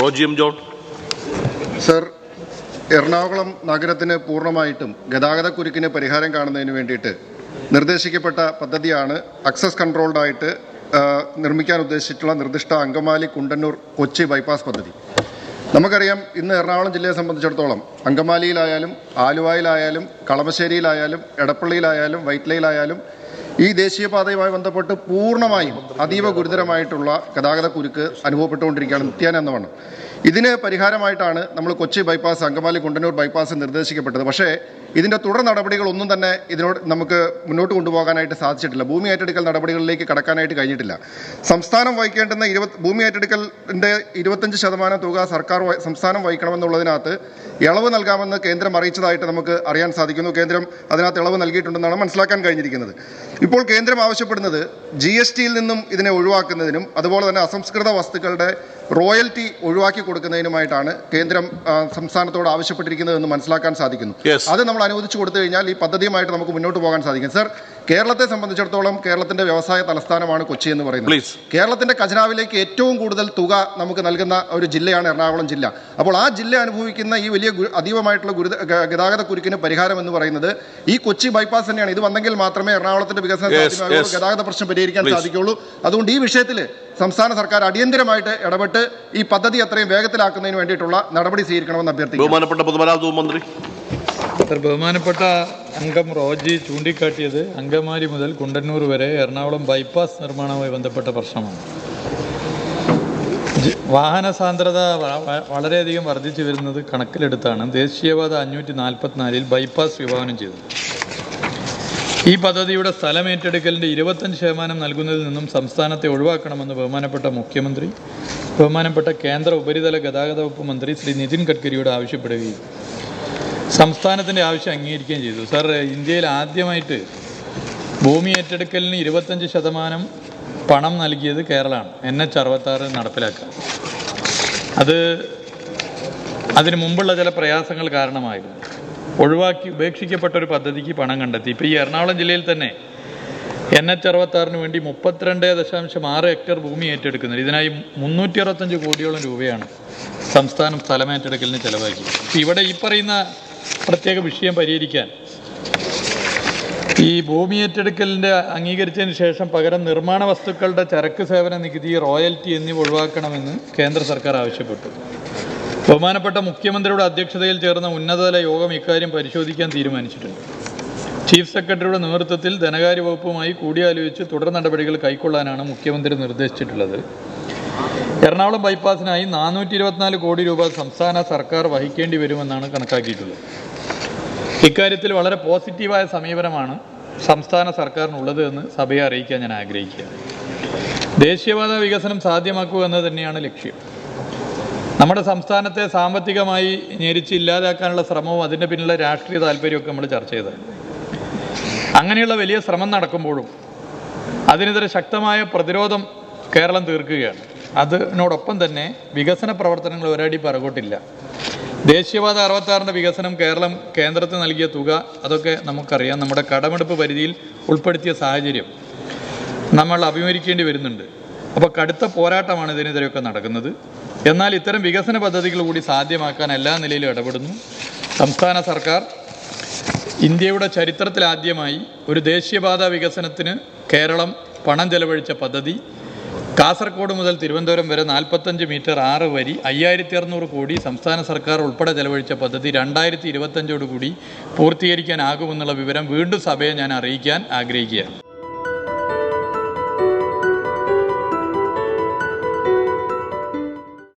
Roji M John. Sir Ernakulam നഗരത്തിന് പൂർണമായിട്ടും ഗതാഗതക്കുരുക്കിന് പരിഹാരം കാണുന്നതിന് വേണ്ടിയിട്ട് നിർദ്ദേശിക്കപ്പെട്ട പദ്ധതിയാണ് അക്സസ് കൺട്രോൾഡായിട്ട് നിർമ്മിക്കാൻ ഉദ്ദേശിച്ചിട്ടുള്ള നിർദ്ദിഷ്ട അങ്കമാലി കുണ്ടന്നൂർ കൊച്ചി ബൈപ്പാസ് പദ്ധതി. നമുക്കറിയാം ഇന്ന് എറണാകുളം ജില്ലയെ സംബന്ധിച്ചിടത്തോളം അങ്കമാലിയിലായാലും ആലുവായിലായാലും കളമശ്ശേരിയിലായാലും എടപ്പള്ളിയിലായാലും വൈറ്റ്ലയിലായാലും ഈ ദേശീയപാതയുമായി ബന്ധപ്പെട്ട് പൂർണമായും അതീവ ഗുരുതരമായിട്ടുള്ള ഗതാഗത കുരുക്ക് അനുഭവപ്പെട്ടുകൊണ്ടിരിക്കുകയാണ് നിത്യേന എന്ന വണ്ണം. ഇതിന് പരിഹാരമായിട്ടാണ് നമ്മൾ കൊച്ചി ബൈപ്പാസ് അങ്കമാലി കുണ്ടന്നൂർ ബൈപ്പാസ് നിർദ്ദേശിക്കപ്പെട്ടത്. പക്ഷേ ഇതിന്റെ തുടർ നടപടികളൊന്നും തന്നെ ഇതിനോട് നമുക്ക് മുന്നോട്ട് കൊണ്ടുപോകാനായിട്ട് സാധിച്ചിട്ടില്ല. ഭൂമി ഏറ്റെടുക്കൽ നടപടികളിലേക്ക് കടക്കാനായിട്ട് കഴിഞ്ഞിട്ടില്ല. സംസ്ഥാനം വഹിക്കേണ്ടുന്ന ഇരുപത് ഭൂമി ഏറ്റെടുക്കലിന്റെ ഇരുപത്തഞ്ച് ശതമാനം തുക സർക്കാർ സംസ്ഥാനം വഹിക്കണമെന്നുള്ളതിനകത്ത് ഇളവ് നൽകാമെന്ന് കേന്ദ്രം അറിയിച്ചതായിട്ട് നമുക്ക് അറിയാൻ സാധിക്കുന്നു. കേന്ദ്രം അതിനകത്ത് ഇളവ് നൽകിയിട്ടുണ്ടെന്നാണ് മനസ്സിലാക്കാൻ കഴിഞ്ഞിരിക്കുന്നത്. ഇപ്പോൾ കേന്ദ്രം ആവശ്യപ്പെടുന്നത് ജി എസ് ടിയിൽ നിന്നും ഇതിനെ ഒഴിവാക്കുന്നതിനും അതുപോലെ തന്നെ അസംസ്കൃത വസ്തുക്കളുടെ റോയൽറ്റി ഒഴിവാക്കി കൊടുക്കുന്നതിനുമായിട്ടാണ് കേന്ദ്രം സംസ്ഥാനത്തോട് ആവശ്യപ്പെട്ടിരിക്കുന്നതെന്ന് മനസ്സിലാക്കാൻ സാധിക്കുന്നു. അത് നമ്മൾ അനുവദിച്ചു കൊടുത്തു കഴിഞ്ഞാൽ ഈ പദ്ധതിയുമായിട്ട് നമുക്ക് മുന്നോട്ട് പോകാൻ സാധിക്കും. സർ കേരളത്തെ സംബന്ധിച്ചിടത്തോളം കേരളത്തിന്റെ വ്യവസായ തലസ്ഥാനമാണ് കൊച്ചി എന്ന് പറയുന്നത്. കേരളത്തിന്റെ ഖജനാവിലേക്ക് ഏറ്റവും കൂടുതൽ തുക നമുക്ക് നൽകുന്ന ഒരു ജില്ലയാണ് എറണാകുളം ജില്ല. അപ്പോൾ ആ ജില്ല അനുഭവിക്കുന്ന ഈ വലിയ അതീവമായിട്ടുള്ള ഗുരുത ഗതാഗത കുരുക്കിന് പരിഹാരം എന്ന് പറയുന്നത് ഈ കൊച്ചി ബൈപ്പാസ് തന്നെയാണ്. ഇത് വന്നെങ്കിൽ മാത്രമേ എറണാകുളത്തിന്റെ വികസനം ഗതാഗത പ്രശ്നം പരിഹരിക്കാൻ സാധിക്കുകയുള്ളൂ സാധിക്കുള്ളൂ. അതുകൊണ്ട് ഈ വിഷയത്തിൽ സംസ്ഥാന സർക്കാർ അടിയന്തരമായിട്ട് ഇടപെട്ട് ഈ പദ്ധതി അത്രയും വേഗത്തിലാക്കുന്നതിന് വേണ്ടിയിട്ടുള്ള നടപടി സ്വീകരിക്കണമെന്ന് അഭ്യർത്ഥിക്കുന്നു. ബഹുമാനപ്പെട്ട പൊതുമരാമത്ത് മന്ത്രി. ബഹുമാനപ്പെട്ട അംഗം റോജി ചൂണ്ടിക്കാട്ടിയത് അങ്കമാലി മുതൽ കുണ്ടന്നൂർ വരെ എറണാകുളം ബൈപ്പാസ് നിർമ്മാണവുമായി ബന്ധപ്പെട്ട പ്രശ്നമാണ്. വാഹന സാന്ദ്രത വളരെയധികം വർദ്ധിച്ചു വരുന്നത് കണക്കിലെടുത്താണ്. ദേശീയപാത അഞ്ഞൂറ്റി നാൽപ്പത്തിനാലിൽ ബൈപ്പാസ് വിഭാവനം ചെയ്തത് ഈ പദ്ധതിയുടെ സ്ഥലം ഏറ്റെടുക്കലിന്റെ ഇരുപത്തഞ്ച് ശതമാനം നൽകുന്നതിൽ നിന്നും സംസ്ഥാനത്തെ ഒഴിവാക്കണമെന്ന് ബഹുമാനപ്പെട്ട മുഖ്യമന്ത്രി ബഹുമാനപ്പെട്ട കേന്ദ്ര ഉപരിതല ഗതാഗത വകുപ്പ് മന്ത്രി ശ്രീ നിതിൻ ഗഡ്കരിയോട് ആവശ്യപ്പെടുകയും സംസ്ഥാനത്തിന്റെ ആവശ്യം അംഗീകരിക്കുകയും ചെയ്തു. സാർ ഇന്ത്യയിൽ ആദ്യമായിട്ട് ഭൂമി ഏറ്റെടുക്കലിന് ഇരുപത്തഞ്ച് ശതമാനം പണം നൽകിയത് കേരളമാണ്. എൻ എച്ച് അറുപത്താറ് നടപ്പിലാക്കാൻ. അത് അതിന് മുമ്പുള്ള ചില പ്രയാസങ്ങൾ കാരണമായിരുന്നു. ഒഴിവാക്കി ഉപേക്ഷിക്കപ്പെട്ട ഒരു പദ്ധതിക്ക് പണം കണ്ടെത്തി. ഇപ്പോൾ ഈ എറണാകുളം ജില്ലയിൽ തന്നെ എൻ എച്ച് അറുപത്താറിന് വേണ്ടി മുപ്പത്തിരണ്ട് ദശാംശം ആറ് ഹെക്ടർ ഭൂമി ഏറ്റെടുക്കുന്നത്. ഇതിനായി മുന്നൂറ്റി അറുപത്തഞ്ച് കോടിയോളം രൂപയാണ് സംസ്ഥാനം സ്ഥലമേറ്റെടുക്കലിന് ചെലവാക്കി ഇവിടെ ഈ പറയുന്ന പ്രത്യേക വിഷയം പരിഹരിക്കാൻ ഈ ഭൂമി ഏറ്റെടുക്കലിന്റെ അംഗീകരിച്ചതിന് ശേഷം പകരം നിർമ്മാണ വസ്തുക്കളുടെ ചരക്ക് സേവന നികുതി റോയൽറ്റി എന്നിവ ഒഴിവാക്കണമെന്ന് കേന്ദ്ര സർക്കാർ ആവശ്യപ്പെട്ടു. ബഹുമാനപ്പെട്ട മുഖ്യമന്ത്രിയുടെ അധ്യക്ഷതയിൽ ചേർന്ന ഉന്നതതല യോഗം ഇക്കാര്യം പരിശോധിക്കാൻ തീരുമാനിച്ചിട്ടുണ്ട്. ചീഫ് സെക്രട്ടറിയുടെ നേതൃത്വത്തിൽ ധനകാര്യ വകുപ്പുമായി കൂടിയാലോചിച്ച് തുടർ നടപടികൾ കൈക്കൊള്ളാനാണ് മുഖ്യമന്ത്രി നിർദ്ദേശിച്ചിട്ടുള്ളത്. എറണാകുളം ബൈപ്പാസിനായി നാനൂറ്റി ഇരുപത്തിനാല് കോടി രൂപ സംസ്ഥാന സർക്കാർ വഹിക്കേണ്ടി വരുമെന്നാണ് കണക്കാക്കിയിട്ടുള്ളത്. ഇക്കാര്യത്തിൽ വളരെ പോസിറ്റീവായ സമീപനമാണ് സംസ്ഥാന സർക്കാരിനുള്ളത് എന്ന് സഭയെ അറിയിക്കാൻ ഞാൻ ആഗ്രഹിക്കുക ദേശീയപാത വികസനം സാധ്യമാക്കുക എന്നത് തന്നെയാണ് ലക്ഷ്യം. നമ്മുടെ സംസ്ഥാനത്തെ സാമ്പത്തികമായി ഞെരിച്ച് ഇല്ലാതാക്കാനുള്ള ശ്രമവും അതിന്റെ പിന്നിലെ രാഷ്ട്രീയ താല്പര്യമൊക്കെ നമ്മൾ ചർച്ച ചെയ്ത്. അങ്ങനെയുള്ള വലിയ ശ്രമം നടക്കുമ്പോഴും അതിനെതിരെ ശക്തമായ പ്രതിരോധം കേരളം തീർക്കുകയാണ്. അതിനോടൊപ്പം തന്നെ വികസന പ്രവർത്തനങ്ങൾ ഒരടി പറകോട്ടില്ല. ദേശീയപാത അറുപത്താറിന്റെ വികസനം കേരളം കേന്ദ്രത്തിന് നൽകിയ തുക അതൊക്കെ നമുക്കറിയാം. നമ്മുടെ കടമെടുപ്പ് പരിധിയിൽ ഉൾപ്പെടുത്തിയ സാഹചര്യം നമ്മൾ അഭിമുഖീകരിക്കേണ്ടി വരുന്നുണ്ട്. അപ്പോൾ കടുത്ത പോരാട്ടമാണ് ഇതിനെതിരെയൊക്കെ നടക്കുന്നത്. എന്നാൽ ഇത്തരം വികസന പദ്ധതികൾ കൂടി സാധ്യമാക്കാൻ എല്ലാ നിലയിലും ഇടപെടുന്നു. സംസ്ഥാന സർക്കാർ ഇന്ത്യയുടെ ചരിത്രത്തിലാദ്യമായി ഒരു ദേശീയപാത വികസനത്തിന് കേരളം പണം ചെലവഴിച്ച പദ്ധതി. കാസർഗോഡ് മുതൽ തിരുവനന്തപുരം വരെ നാൽപ്പത്തഞ്ച് മീറ്റർ ആറ് വരി അയ്യായിരത്തി അറുന്നൂറ് കോടി സംസ്ഥാന സർക്കാർ ഉൾപ്പെടെ ചെലവഴിച്ച പദ്ധതി രണ്ടായിരത്തി ഇരുപത്തഞ്ചോടുകൂടി പൂർത്തീകരിക്കാനാകുമെന്നുള്ള വിവരം വീണ്ടും സഭയെ ഞാൻ അറിയിക്കാൻ ആഗ്രഹിക്കുകയാണ്.